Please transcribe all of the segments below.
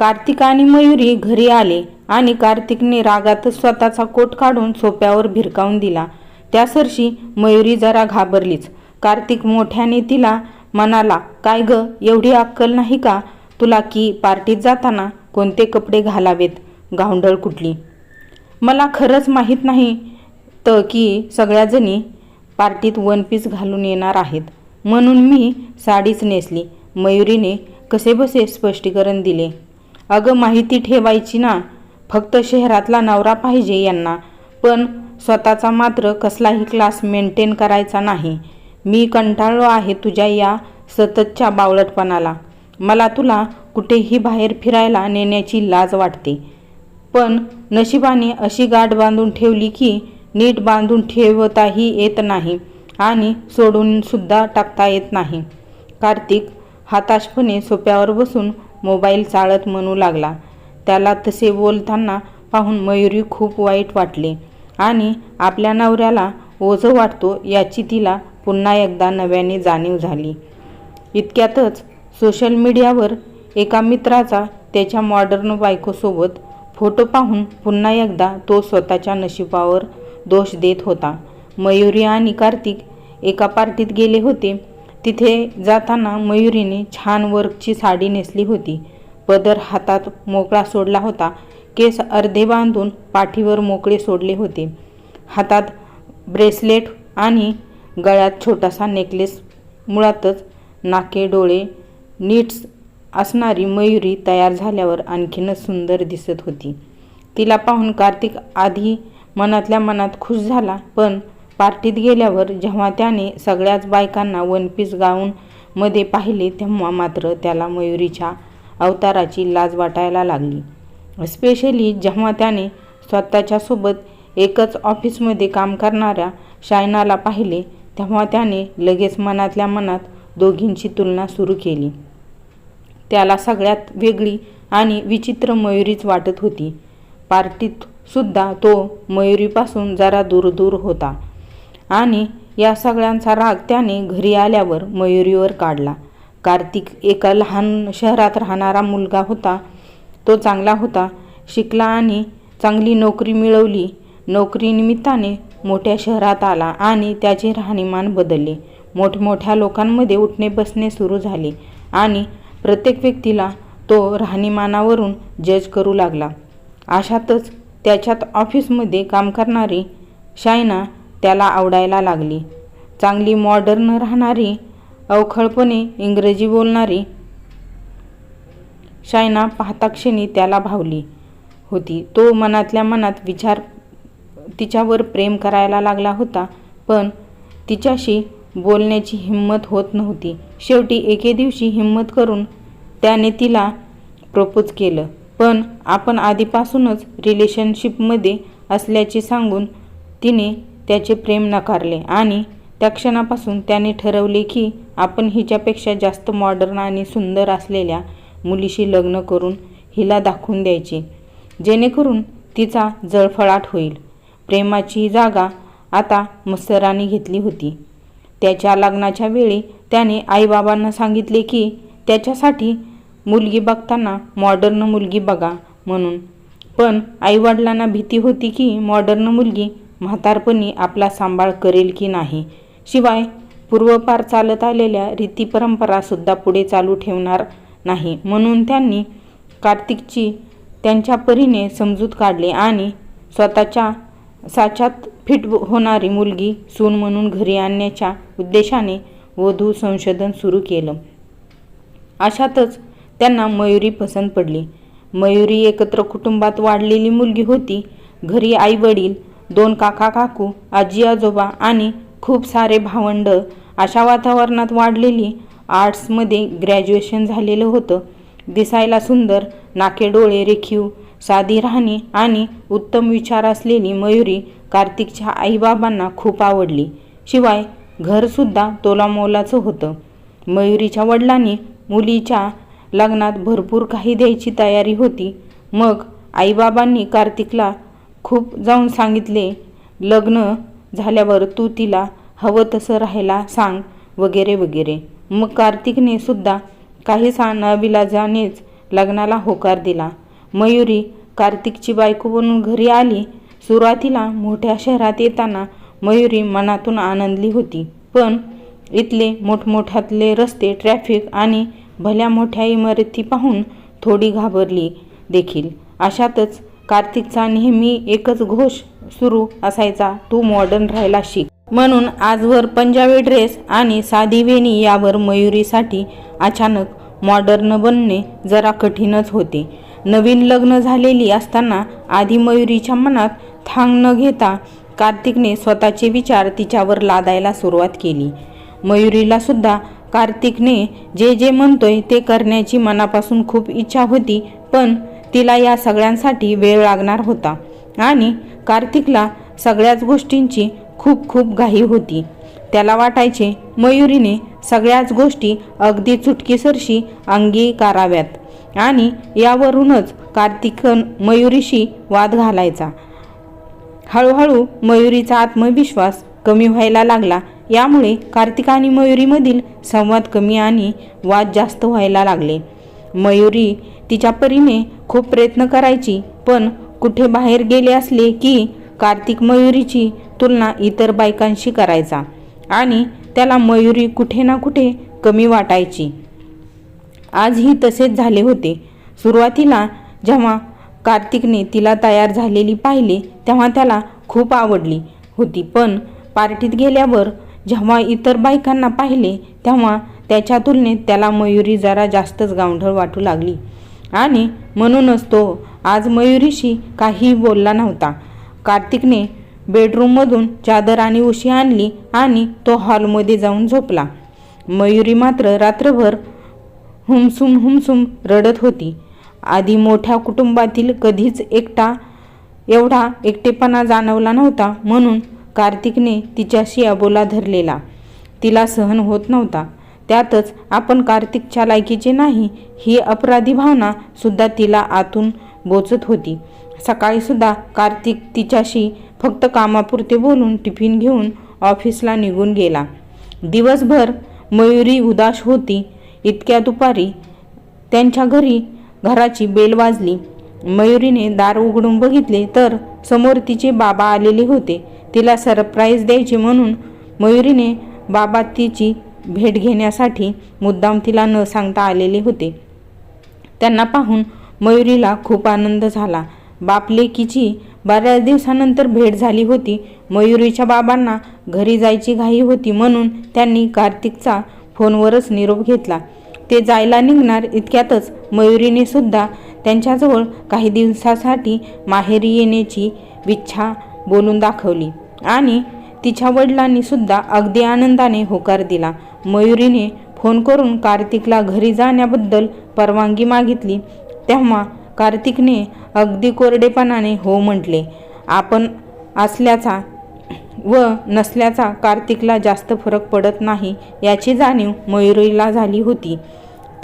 कार्तिक आणि मयुरी घरी आले आणि कार्तिकने रागातच स्वतःचा कोट काढून सोप्यावर भिरकावून दिला. त्यासरशी मयुरी जरा घाबरलीच. कार्तिक मोठ्याने तिला म्हणाला काय ग एवढी अक्कल नाही का? तुला की पार्टीत जाताना कोणते कपडे घालावेत? गावंढळ कुठली? मला खरंच माहीत नाही तर की सगळ्याजणी पार्टीत वन पीस घालून येणार आहेत. म्हणून मी साडीच नेसली. मयुरीने कसेबसे स्पष्टीकरण दिले. अगं माहिती ठेवायची ना. फक्त शहरातला नवरा पाहिजे यांना. पण स्वतःचा मात्र कसलाही क्लास मेंटेन करायचा नाही. मी कंटाळलो आहे तुझ्या या सततच्या बावळटपणाला. मला तुला कुठेही बाहेर फिरायला नेण्याची लाज वाटते. पण नशिबाने अशी गाठ बांधून ठेवली की नीट बांधून ठेवताही येत नाही आणि सोडूनसुद्धा टाकता येत नाही. कार्तिक हाताशपणे सोप्यावर बसून मोबाईल चाळत म्हणू लागला. त्याला तसे बोलताना पाहून मयुरी खूप वाईट वाटले. आणि आपल्या नवऱ्याला ओझं वाटतो याची तिला पुन्हा एकदा नव्याने जाणीव झाली. इतक्यातच सोशल मीडियावर एका मित्राचा त्याच्या मॉडर्न बायकोसोबत फोटो पाहून पुन्हा एकदा तो स्वतःच्या नशिबावर दोष देत होता. मयुरी आणि कार्तिक एका पार्टीत गेले होते. तिथे जाताना मयुरीने छान वर्कची साडी नेसली होती. पदर हातात मोकळा सोडला होता. केस अर्धे बांधून पाठीवर मोकळे सोडले होते. हातात ब्रेसलेट आणि गळ्यात छोटासा नेकलेस मुळातच नाके डोळे नीट्स असणारी मयुरी तयार झाल्यावर आणखीनच सुंदर दिसत होती. तिला पाहून कार्तिक आधी मनातल्या मनात खुश झाला पण पार्टीत गेल्यावर जेव्हा त्याने सगळ्याच बायकांना वन पीस गाऊनमध्ये पाहिले तेव्हा मात्र त्याला मयुरीच्या अवताराची लाज वाटायला लागली. स्पेशली जेव्हा त्याने स्वतःच्या सोबत एकच ऑफिसमध्ये काम करणाऱ्या शायनाला पाहिले तेव्हा त्याने लगेच मनातल्या मनात दोघींची तुलना सुरू केली. त्याला सगळ्यात वेगळी आणि विचित्र मयुरीच वाटत होती. पार्टीत सुद्धा तो मयुरीपासून जरा दूर दूर होता. आणि या सगळ्यांचा राग त्याने घरी आल्यावर मयुरीवर काढला. कार्तिक एका लहान शहरात राहणारा मुलगा होता. तो चांगला होता. शिकला आणि चांगली नोकरी मिळवली. नोकरीनिमित्ताने मोठ्या शहरात आला आणि त्याचे राहणीमान बदलले. मोठमोठ्या लोकांमध्ये उठणे बसणे सुरू झाले आणि प्रत्येक व्यक्तीला तो राहणीमानावरून जज करू लागला. अशातच त्याच्यात ऑफिसमध्ये काम करणारी शायना त्याला आवडायला लागली. चांगली मॉडर्न राहणारी अवखळपणे इंग्रजी बोलणारी शायना पाहताक्षणी त्याला भावली होती. तो मनातल्या मनात विचार तिच्यावर प्रेम करायला लागला होता पण तिच्याशी बोलण्याची हिंमत होत नव्हती. शेवटी एके दिवशी हिंमत करून त्याने तिला प्रपोज केलं. पण आपण आधीपासूनच रिलेशनशिपमध्ये असल्याचे सांगून तिने त्याचे प्रेम नकारले आणि त्या क्षणापासून त्याने ठरवले की आपण हिच्यापेक्षा जास्त मॉडर्न आणि सुंदर असलेल्या मुलीशी लग्न करून हिला दाखवून द्यायचे. जेणेकरून तिचा जळफळाट होईल. प्रेमाची जागा आता मत्सराने घेतली होती. त्याच्या लग्नाच्या वेळी त्याने आईबाबांना सांगितले की त्याच्यासाठी मुलगी बघताना मॉडर्न मुलगी बघा म्हणून. पण आईवडिलांना भीती होती की मॉडर्न मुलगी म्हातारपणी आपला सांभाळ करेल की नाही? शिवाय पूर्वपार चालत आलेल्या रीती परंपरासुद्धा पुढे चालू ठेवणार नाही. म्हणून त्यांनी कार्तिकची त्यांच्या परीने समजूत काढली आणि स्वतःच्या साच्यात फिट होणारी मुलगी सून म्हणून घरी आणण्याच्या उद्देशाने वधू संशोधन सुरू केलं. अशातच त्यांना मयुरी पसंत पडली. मयुरी एकत्र कुटुंबात वाढलेली मुलगी होती. घरी आई वडील दोन काका काकू आजी आजोबा आणि खूप सारे भावंड अशा वातावरणात वाढलेली आर्ट्समध्ये ग्रॅज्युएशन झालेलं होतं. दिसायला सुंदर नाके डोळे रेखीव साधी राहणी आणि उत्तम विचार असलेली मयुरी कार्तिकच्या आईबाबांना खूप आवडली. शिवाय घरसुद्धा तोलामोलाचं होतं. मयुरीच्या वडिलांनी मुलीच्या लग्नात भरपूर काही द्यायची तयारी होती. मग आईबाबांनी कार्तिकला खूप जाऊन सांगितले लग्न झाल्यावर तू तिला हवं तसं राहायला सांग वगैरे वगैरे. मग कार्तिकने सुद्धा काही सा नाविलाजानेच लग्नाला होकार दिला. मयुरी कार्तिकची बायको बनून घरी आली. सुरुवातीला मोठ्या शहरात येताना मयुरी मनातून आनंदली होती. पण इथले मोठमोठ्यातले रस्ते ट्रॅफिक आणि भल्या मोठ्या इमारती पाहून थोडी घाबरली देखील. अशातच कार्तिकचा नेहमी एकच घोष सुरू असायचा तू मॉडर्न राहायला शिक म्हणून आजवर पंजाबी ड्रेस आणि साधी वेणी यावर मयुरीसाठी अचानक मॉडर्न बनणे जरा कठीणच होते. नवीन लग्न झालेली असताना आधी मयुरीच्या मनात थांग न घेता कार्तिकने स्वतःचे विचार तिच्यावर लादायला सुरुवात केली. मयुरीला सुद्धा कार्तिकने जे जे म्हणतोय ते करण्याची मनापासून खूप इच्छा होती पण तिला या सगळ्यांसाठी वेळ लागणार होता. आणि कार्तिकला सगळ्याच गोष्टींची खूप खूप घाई होती. त्याला वाटायचे मयुरीने सगळ्याच गोष्टी अगदी चुटकीसरशी अंगीकाराव्यात आणि यावरूनच कार्तिक मयुरीशी वाद घालायचा. हळूहळू मयुरीचा आत्मविश्वास कमी व्हायला लागला. यामुळे कार्तिक आणि मयुरीमधील संवाद कमी आणि वाद जास्त व्हायला लागले. मयुरी तिच्या परीने खूप प्रयत्न करायची पण कुठे बाहेर गेले असले की कार्तिक मयुरीची तुलना इतर बायकांशी करायचा आणि त्याला मयुरी कुठे ना कुठे कमी वाटायची. आजही तसेच झाले होते. सुरुवातीला जेव्हा कार्तिकने तिला तयार झालेली पाहिले तेव्हा त्याला खूप आवडली होती. पण पार्टीत गेल्यावर जेव्हा इतर बायकांना पाहिले तेव्हा त्याच्या तुलनेत त्याला मयुरी जरा जास्तच गावढळ वाटू लागली. आणि म्हणूनच तो आज मयुरीशी काहीही बोलला नव्हता. कार्तिकने बेडरूममधून चादर आणि उशी आणली आणि तो हॉलमध्ये जाऊन झोपला. मयुरी मात्र रात्रभर हुमसुम हुमसुम रडत होती. आधी मोठ्या कुटुंबातील कधीच एकटा एवढा एकटेपणा जाणवला नव्हता म्हणून कार्तिकने तिच्याशी अबोला धरलेला. तिला सहन होत नव्हता. त्यातच आपण कार्तिकच्या लायकीचे नाही ही अपराधी भावना सुद्धा तिला आतून बोचत होती. सकाळीसुद्धा कार्तिक तिच्याशी फक्त कामापुरते बोलून टिफिन घेऊन ऑफिसला निघून गेला. दिवसभर मयुरी उदास होती. इतक्या दुपारी त्यांच्या घरी घराची बेल वाजली. मयुरीने दार उघडून बघितले तर समोर तिचे बाबा आलेले होते. तिला सरप्राईज द्यायचे म्हणून मयुरीने बाबा तिची भेट घेण्यासाठी मुद्दाम तिला न सांगता आलेले होते. त्यांना पाहून मयुरीला खूप आनंद झाला. बाप लेकीची बऱ्याच दिवसानंतर भेट झाली होती. मयुरीच्या बाबांना घरी जायची घाई होती म्हणून त्यांनी कार्तिकचा फोनवरच निरोप घेतला. ते जायला निघणार इतक्यातच मयुरीने सुद्धा त्यांच्याजवळ काही दिवसासाठी माहेरी येण्याची इच्छा बोलून दाखवली आणि तिच्या वडिलांनी सुद्धा अगदी आनंदाने होकार दिला. मयुरीने फोन करून कार्तिकला घरी जाण्याबद्दल परवानगी मागितली तेव्हा कार्तिकने अगदी कोरडेपणाने हो म्हटले आपण असल्याचा व नसल्याचा कार्तिकला जास्त फरक पडत नाही याची जाणीव मयुरीला झाली होती.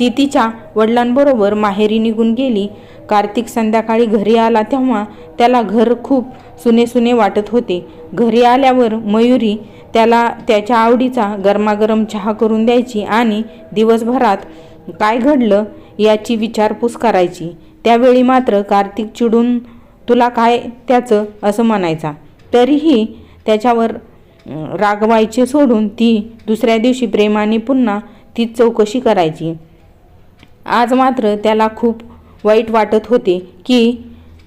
ती तिच्या वडिलांबरोबर माहेरी निघून गेली. कार्तिक संध्याकाळी घरी आला तेव्हा त्याला घर खूप सुने सुने वाटत होते. घरी आल्यावर मयुरी त्याला त्याच्या आवडीचा गरमागरम चहा करून द्यायची आणि दिवसभरात काय घडलं याची विचारपूस करायची. त्यावेळी मात्र कार्तिक चिडून तुला काय त्याचं असं म्हणायचा. तरीही त्याच्यावर रागवायचे सोडून ती दुसऱ्या दिवशी प्रेमाने पुन्हा तीच चौकशी करायची. आज मात्र त्याला खूप वाईट वाटत होते की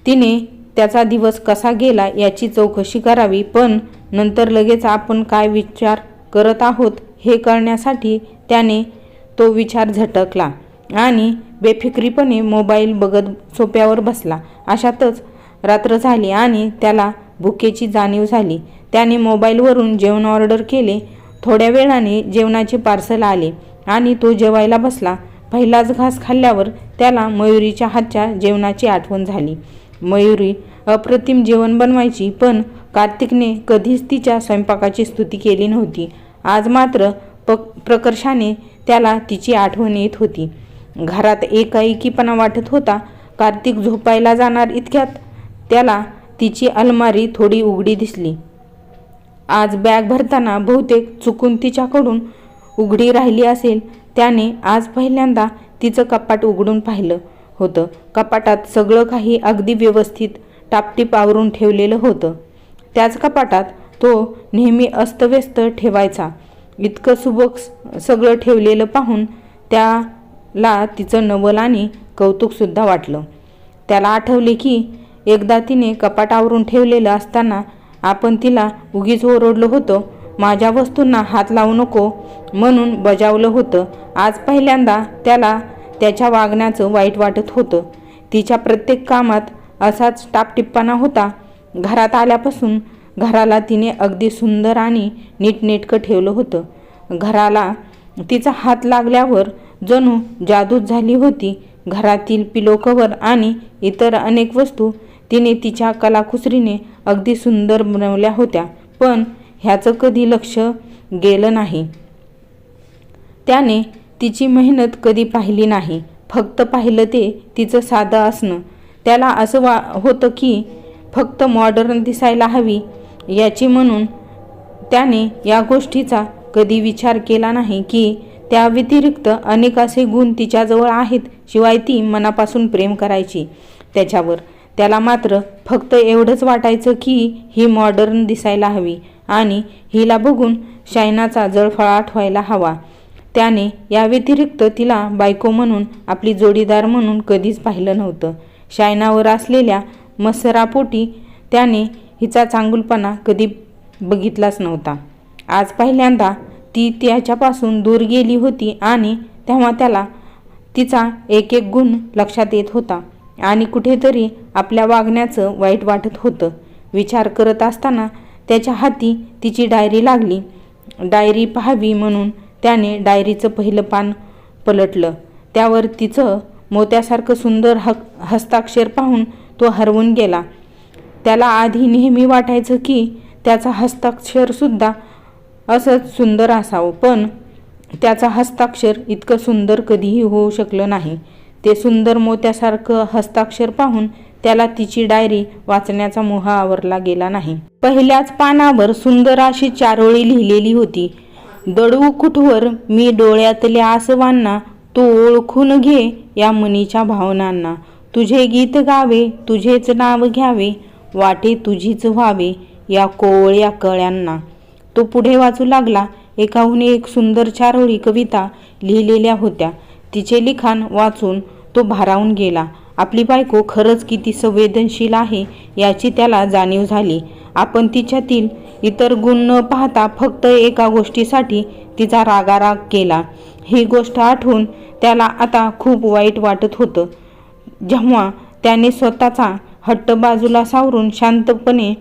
तिने त्याचा दिवस कसा गेला याची चौकशी करावी पण नंतर लगेच आपण काय विचार करत आहोत हे कळण्यासाठी त्याने तो विचार झटकला आणि बेफिक्रीपणे मोबाईल बघत सोप्यावर बसला. अशातच रात्र झाली आणि त्याला भुकेची जाणीव झाली. त्याने मोबाईलवरून जेवण ऑर्डर केले. थोड्या वेळाने जेवणाचे पार्सल आले आणि तो जेवायला बसला. पहिलाच घास खाल्ल्यावर त्याला मयुरीच्या हातच्या जेवणाची आठवण झाली. मयुरी अप्रतिम जेवण बनवायची पण कार्तिकने कधीच तिच्या स्वयंपाकाची स्तुती केली नव्हती. आज मात्र प प्रकर्षाने त्याला तिची आठवण येत होती. घरात एकाएकीपणा वाटत होता कार्तिक झोपायला जाणार इतक्यात? त्याला तिची अलमारी थोडी उघडी दिसली. आज बॅग भरताना बहुतेक चुकून तिच्याकडून उघडी राहिली असेल त्याने आज पहिल्यांदा तिचं कपाट उघडून पाहिलं होतं. कपाटात सगळं काही अगदी व्यवस्थित टापटीप आवरून ठेवलेलं होतं. त्याच कपाटात तो नेहमी अस्तव्यस्त ठेवायचा. इतकं सुबक सगळं ठेवलेलं पाहून त्याला तिचं नवल आणि कौतुकसुद्धा वाटलं. त्याला आठवले की एकदा तिने कपाट आवरून ठेवलेलं असताना आपण तिला उगीच ओरडलो होतो माझ्या वस्तूंना हात लावू नको म्हणून बजावलं होतं. आज पहिल्यांदा त्याला त्याच्या वागण्याचं वाईट वाटत होतं. तिच्या प्रत्येक कामात असाच टापटिप्पाना होता. घरात आल्यापासून घराला तिने अगदी सुंदर आणि नीटनेटकं ठेवलं होतं. घराला तिचा हात लागल्यावर जणू जादूच झाली होती. घरातील पिलो कवर आणि इतर अनेक वस्तू तिने तिच्या कलाकुसरीने अगदी सुंदर बनवल्या होत्या. पण ह्याचं कधी लक्ष गेलं नाही. त्याने तिची मेहनत कधी पाहिली नाही. फक्त पाहिलं ते तिचं साधं असणं. त्याला असं वा होतं की फक्त मॉडर्न दिसायला हवी याची म्हणून त्याने या गोष्टीचा कधी विचार केला नाही की त्या व्यतिरिक्त अनेक असे गुण तिच्याजवळ आहेत शिवाय ती मनापासून प्रेम करायची. त्याच्यावर त्याला मात्र फक्त एवढंच वाटायचं की ही मॉडर्न दिसायला हवी. आणि हिला बघून शायनाचा जळफळाट व्हायला हवा. त्याने या व्यतिरिक्त तिला बायको म्हणून आपली जोडीदार म्हणून कधीच पाहिलं नव्हतं. शायनावर असलेल्या मसरापोटी त्याने हिचा चांगुलपणा कधी बघितलाच नव्हता. आज पहिल्यांदा ती त्याच्यापासून दूर गेली होती आणि तेव्हा त्याला तिचा एक एक गुण लक्षात येत होता आणि कुठेतरी आपल्या वागण्याचं वाईट वाटत होतं. विचार करत असताना त्याच्या हाती तिची डायरी लागली. डायरी पाहावी म्हणून त्याने डायरीचं पहिलं पान पलटलं. त्यावर तिचं मोत्यासारखं सुंदर हक हस्ताक्षर पाहून तो हरवून गेला. त्याला आधी नेहमी वाटायचं की त्याचा हस्ताक्षरसुद्धा असंच सुंदर असावं पण त्याचा हस्ताक्षर इतकं सुंदर कधीही होऊ शकलं नाही. ते सुंदर मोत्यासारखं हस्ताक्षर पाहून त्याला तिची डायरी वाचण्याचा मोह आवरला गेला नाही. पहिल्याच पानावर सुंदर अशी चारोळी लिहिलेली होती. दडू कुठवर मी डोळ्यातल्या आसवांना तू ओळखून घे या मनीच्या भावनांना. तुझे गीत गावे तुझेच नाव घ्यावे वाटे तुझीच व्हावे या कोवळ्या कळ्यांना तो पुढे वाचू लागला. एकाहून एक सुंदर चारोळी कविता लिहिलेल्या होत्या. तिचे लिखाण वाचून तो भारावून गेला. आपली बायको खरंच किती संवेदनशील आहे याची त्याला जाणीव झाली. आपण तिच्यातील इतर गुण न पाहता फक्त एका गोष्टीसाठी तिचा रागाराग केला. ही गोष्ट आठवून त्याला आता खूप वाईट वाटत होतं. जेव्हा त्याने स्वतःचा हट्ट बाजूला सावरून शांतपणे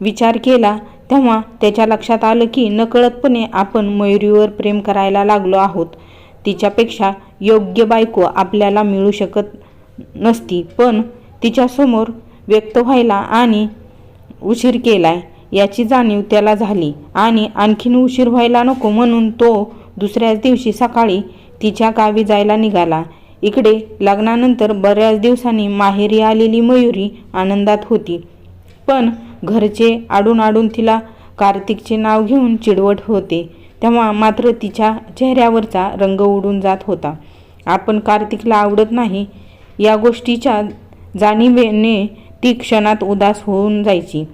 विचार केला तेव्हा त्याच्या लक्षात आलं की नकळतपणे आपण मयुरीवर प्रेम करायला लागलो आहोत. तिच्यापेक्षा योग्य बायको आपल्याला मिळू शकत नसती पण तिच्यासमोर व्यक्त व्हायला आणि उशीर केलाय याची जाणीव त्याला झाली. आणि आणखीन उशीर व्हायला नको म्हणून तो दुसऱ्याच दिवशी सकाळी तिच्या गावी जायला निघाला. इकडे लग्नानंतर बऱ्याच दिवसांनी माहेरी आलेली मयुरी आनंदात होती. पण घरचे आडून आडून तिला कार्तिकचे नाव घेऊन चिडवट होते. तेव्हा मात्र तिच्या चेहऱ्यावरचा रंग उडून जात होता. आपण कार्तिकला आवडत नाही या गोष्टीच्या जाणीवेने ती क्षणात उदास होऊन जायची.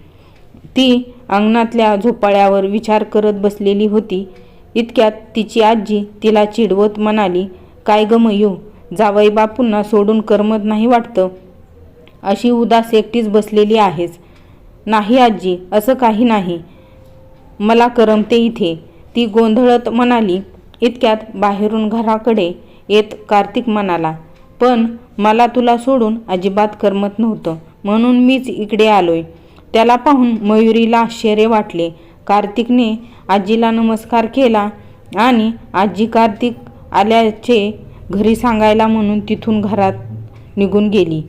ती अंगणातल्या झोपाळ्यावर विचार करत बसलेली होती. इतक्यात तिची आजी तिला चिडवत म्हणाली काय गमयू मयू जावई बापूंना सोडून करमत नाही वाटतं. अशी उदास एकटीच बसलेली आहेस. नाही आजी असं काही नाही. मला करमते इथे. ती गोंधळत म्हणाली. इतक्यात बाहेरून घराकडे येत कार्तिक म्हणाला पण मला तुला सोडून अजिबात करमत नव्हतं. म्हणून मीच इकडे आलोय. त्याला पाहून मयुरीला आश्चर्य वाटले. कार्तिकने आजीला नमस्कार केला आणि आजी कार्तिक आल्याचे घरी सांगायला म्हणून तिथून घरात निघून गेली.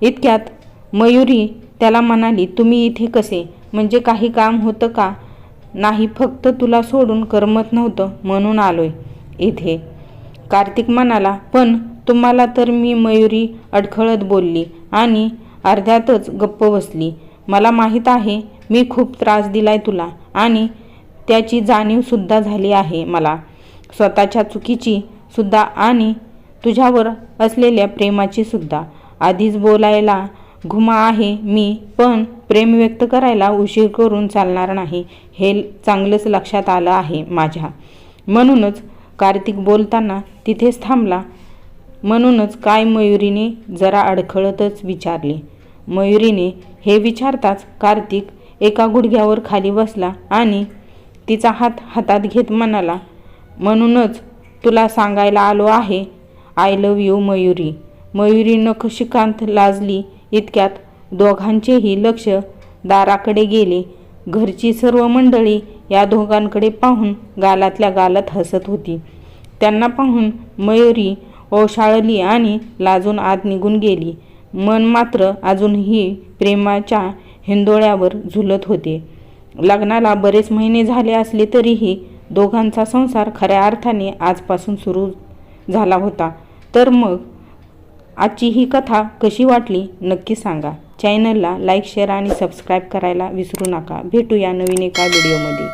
इतक्यात मयुरी त्याला म्हणाली तुम्ही इथे कसे? म्हणजे काही काम होतं का? नाही फक्त तुला सोडून करमत नव्हतं म्हणून आलोय इथे. कार्तिक म्हणाला पण तुम्हाला तर मी मयुरी अडखळत बोलली आणि अर्ध्यातच गप्प बसली. मला माहीत आहे मी खूप त्रास दिलाय तुला आणि त्याची जाणीवसुद्धा झाली आहे मला. स्वतःच्या चुकीची सुद्धा आणि तुझ्यावर असलेल्या प्रेमाची सुद्धा. आधीच बोलायला घुमा आहे मी पण प्रेम व्यक्त करायला उशीर करून चालणार नाही हे चांगलंच लक्षात आलं आहे माझ्या. म्हणूनच कार्तिक बोलताना तिथेच थांबला. म्हणूनच काय मयुरीने जरा अडखळतच विचारले. मयुरीने हे विचारताच कार्तिक एका गुडघ्यावर खाली बसला आणि तिचा हात हातात घेत म्हणाला म्हणूनच तुला सांगायला आलो आहे. I love you Mayuri. Mayuri नखशिकांत लाजली इतक्यात दोघांचेही लक्ष दाराकडे गेले. घरची सर्व मंडळी या दोघांकडे पाहून गालातल्या गालात हसत होती. त्यांना पाहून मयुरी ओशाळली आणि लाजून आत निघून गेली. मन मात्र अजूनही प्रेमाच्या हिंदोळ्यावर झुलत होते. लग्नाला बरेच महिने झाले असले तरीही दोघांचा संसार खऱ्या अर्थाने आजपासून सुरू झाला होता. तर मग आजची ही कथा कशी वाटली नक्की सांगा. चॅनलला लाईक शेअर आणि सबस्क्राईब करायला विसरू नका. भेटूया नवीन एका व्हिडिओमध्ये.